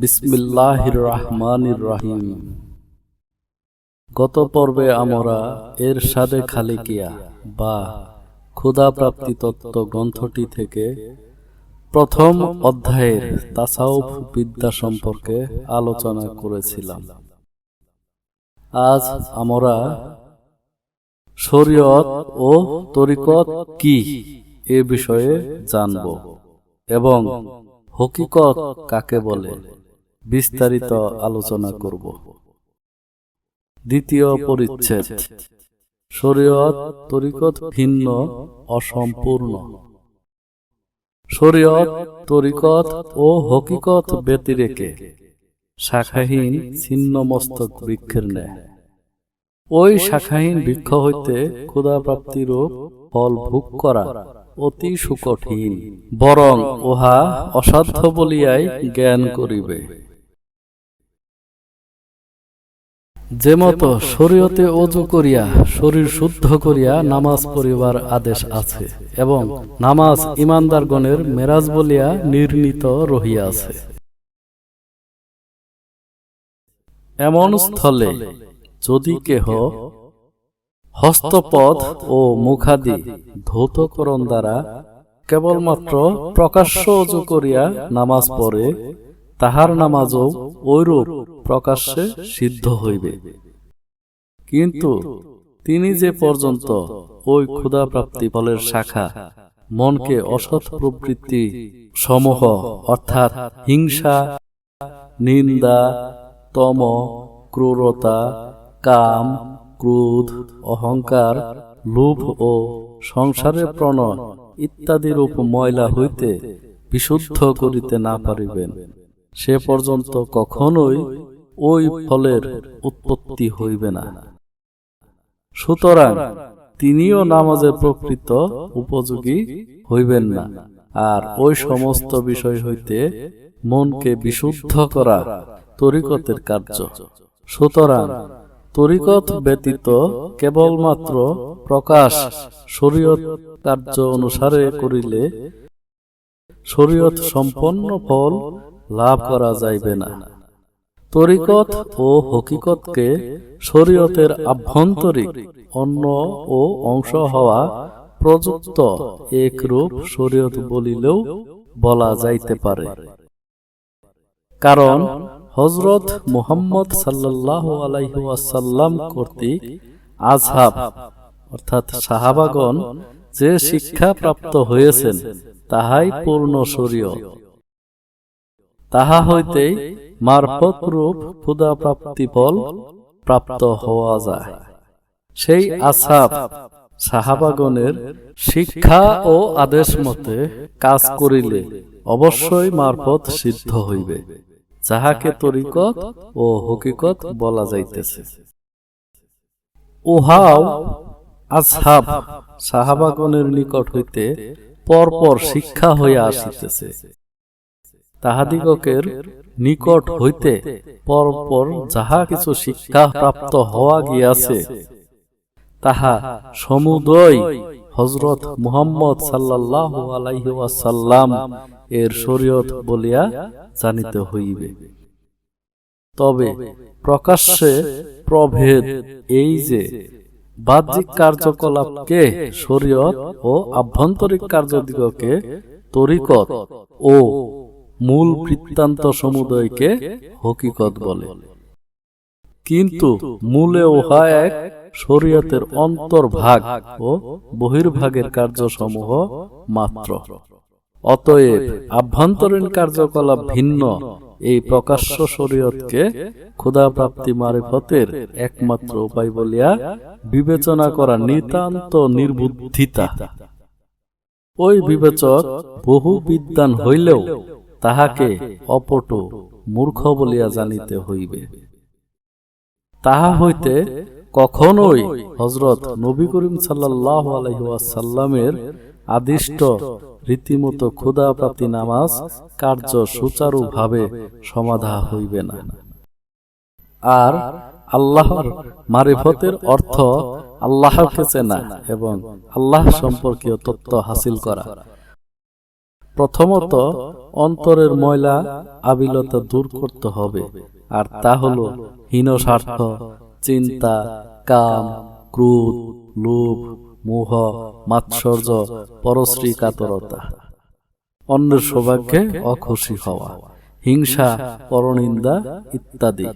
বিসমিল্লাহির রহমানির রহিম গত পর্বে আমরা এর সাদে খালিকিয়া বা ক্ষুধা প্রাপ্তি তত্ত্ব গ্রন্থটি থেকে প্রথম অধ্যায়ের তাসাউফ বিদ্যা সম্পর্কে আলোচনা করেছিলাম। আজ আমরা শরীয়ত ও তরিকত কি এ বিষয়ে জানব এবং হকিকত কাকে বলে? বিস্তারিত আলোচনা করব। দ্বিতীয় পরিচ্ছেদ। শরীয়ত তরিকত ভিন্ন অসম্পূর্ণ। শরীয়ত তরিকত ও হকিকত ব্যতিরেকে। শাখাহীন ছিন্ন মস্তক বৃক্ষের ন্যায়। ওই শাখাহীন বৃক্ষ হইতে ক্ষুধাপ্রাপ্তিরূপ ফল ভোগ করা অতি সুকঠিন। বরং উহা অসাধ্য বলিয়াই জ্ঞান করিবে। যেমত শরীয়তে অজু করিয়া শরীর শুদ্ধ করিয়া নামাজ পড়িবার আদেশ আছে এবং নামাজ ইমানদারগণের মেরাজ বলিয়া নির্ণীত রহিয়াছে এমন স্থলে যদি কেহ হস্তপদ ও মুখাদি ধৌতকরণ দ্বারা কেবলমাত্র প্রকাশ্য অজু করিয়া নামাজ পড়ে তাহার নামাজও ঐরূপ প্রকাশ্যে সিদ্ধ হইবে। কিন্তু তিনি যে পর্যন্ত ওই ক্ষুধা প্রাপ্তি ফলের শাখা, মনকে অসৎ প্রবৃত্তি সমূহ, অর্থাৎ হিংসা, নিন্দা, তম, ক্রূরতা, কাম, ক্রোধ, অহংকার, লোভ ও সংসারের প্রণয় ইত্যাদির রূপ ময়লা হইতে বিশুদ্ধ করিতে না পারিবেন। সে পর্যন্ত কখনোই ওই ফলের উৎপত্তি হইবে না। সুতরাং তিনিও নামাজের প্রকৃত উপযোগী হইবেন না। আর ওই সমস্ত বিষয় হইতে মনকে বিশুদ্ধ করা তরিকতের কার্য। সুতরাং তরিকত ব্যতীত কেবলমাত্র প্রকাশ শরীয়ত কার্য অনুসারে করিলে শরীয়ত সম্পন্ন ফল লাভ করা যাইবে না। তরিকত ও হকিকতকে শরীয়তের আভ্যন্তরিক অন্য ও অংশ হওয়া প্রযুক্ত এক রূপ শরীয়ত বলিলেও বলা যাইতে পারে। কারণ হজরত মুহাম্মদ সাল্লাহ আলাইহাসাল্লাম কর্তৃক আজহাব অর্থাৎ সাহাবাগণ যে শিক্ষা প্রাপ্ত হয়েছেন, তাহাই পূর্ণ শরীয় তাহা হইতে মারফত ক্ষুদা প্রাপ্তি ফল প্রাপ্ত হওয়া যায়। সেই আসাব সাহাবাগণের শিক্ষা ও আদেশ মতে কাজ করিলে অবশ্যই মারফত সিদ্ধ হইবে, যাহাকে তরিকত ও হকিকত বলা যাইতেছে। উহাও আজহাব সাহাবাগণের নিকট হইতে পরপর শিক্ষা হইয়া আসিতেছে। তাহাদিগকের নিকট হইতে পরপর যাহা কিছু শিক্ষা প্রাপ্ত হওয়া গিয়াছে, তাহা সমুদয় হজরত মুহাম্মদ সাল্লাহ আলাইসাল্লাম এর শরীয়ত বলিয়া জানিতে হইবে। তবে প্রকাশ্যে প্রভেদ এই যে, বাহ্যিক কার্যকলাপকে শরীয়ত ও আভ্যন্তরিক কার্যদিগকে তরিকত ও মূল বৃত্তান্ত সমুদয়কে হকিকত বলে। কিন্তু মূলে উহা এক শরীয়তের অন্তর্ভাগ ও বহির্ভাগের কার্যসমূহ মাত্র। অতএব আভ্যন্তরীণ কার্যকলাপ ভিন্ন, এই প্রকাশ্য শরীয়তকে ক্ষুধা প্রাপ্তি মারিফতের একমাত্র উপায় বলিয়া বিবেচনা করা নিতান্ত নির্বুদ্ধিতা। ওই বিবেচক বহু বিদ্যান হইলেও তাহাকে অপটু মূর্খ বলিয়া জানিতে হইবে। তাহা হইতে কখনোই হজরত নবী করিম সাল্লাহ আলহাসাল্লামের আদিষ্ট রীতিমতো ক্ষুদা প্রাপ্তি নামাজ কার্য সুচারুভাবে সমাধা হইবে না। আর আল্লাহর মারিফতের অর্থ আল্লাহকে চেনা এবং আল্লাহ সম্পর্কীয় তত্ত্ব হাসিল করা। প্রথমত অন্তরের ময়লা আবিলতা দূর করতে হবে। আর তা হলো হীন স্বার্থ চিন্তা কাম ক্রোধ লোভ মোহ মাৎসর্য পরশ্রী কাতরতা অন্যের সৌভাগ্যে অখুশি হওয়া হিংসা পরনিন্দা ইত্যাদি।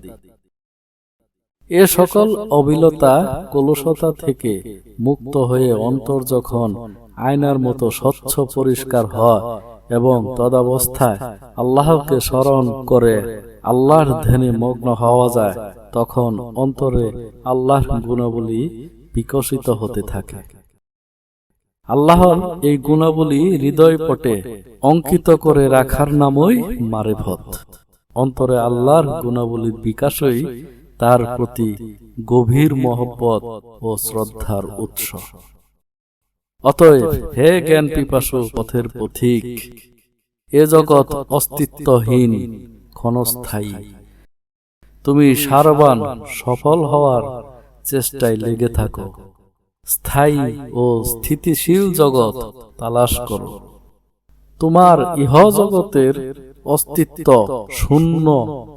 এ সকল অবিলতা কলুষতা থেকে মুক্ত হয়ে অন্তর যখন আয়নার মতো স্বচ্ছ পরিষ্কার হয় এবং তদাবস্থায় আল্লাহকে স্মরণ করে আল্লাহর ধ্যানে মগ্ন হওয়া যায়, তখন অন্তরে আল্লাহর গুণাবলী বিকশিত হতে থাকে। আল্লাহর এই গুণাবলী হৃদয় পটে অঙ্কিত করে রাখার নামই মারেভত অন্তরে আল্লাহর গুণাবলীর বিকাশই তার প্রতি গভীর মহব্বত ও শ্রদ্ধার উৎস। অতএব হে জ্ঞান পিপাসু পথের পথিক এ জগৎ অস্তিত্বহীন ক্ষণস্থায়ী। তুমি সারবান সফল হওয়ার চেষ্টায় লেগে থাকো। স্থায়ী ও স্থিতিশীল জগৎ তালাশ করো। তোমার ইহ জগতের অস্তিত্ব শূন্য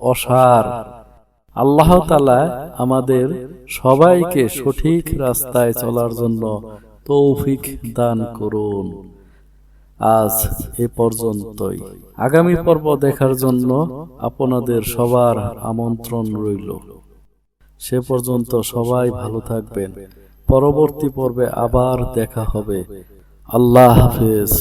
অসার। আল্লাহ তালা আমাদের সবাইকে সঠিক রাস্তায় চলার জন্য তৌফিক দান করুন। আজ এ পর্যন্তই। আগামী পর্ব দেখার জন্য আপনাদের সবার আমন্ত্রণ রইল। সে পর্যন্ত সবাই ভালো থাকবেন। পরবর্তী পর্বে আবার দেখা হবে। আল্লাহ হাফেজ।